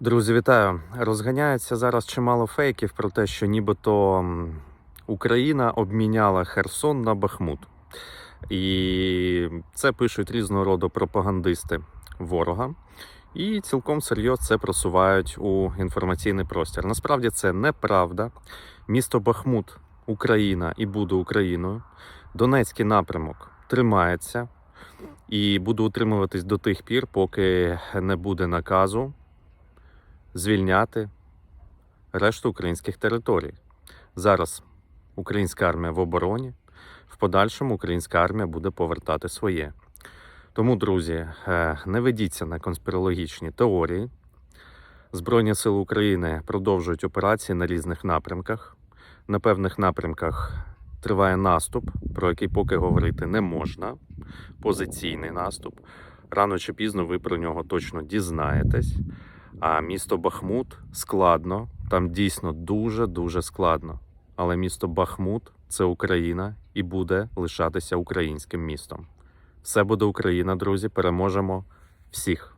Друзі, вітаю! Розганяється зараз чимало фейків про те, що нібито Україна обміняла Херсон на Бахмут. І це пишуть різного роду пропагандисти ворога. І цілком серйозно це просувають у інформаційний простір. Насправді це неправда. Місто Бахмут, Україна і буде Україною. Донецький напрямок тримається і буде утримуватись до тих пір, поки не буде наказу звільняти решту українських територій. Зараз українська армія в обороні, в подальшому українська армія буде повертати своє. Тому, друзі, е, не ведіться на конспірологічні теорії. Збройні сили України продовжують операції на різних напрямках. На певних напрямках триває наступ, про який поки говорити не можна. Позиційний наступ. Рано чи пізно ви про нього точно дізнаєтесь. А місто Бахмут складно, там дійсно дуже дуже складно. Але місто Бахмут це Україна і буде лишатися українським містом. Все буде Україна, друзі. Переможемо всіх.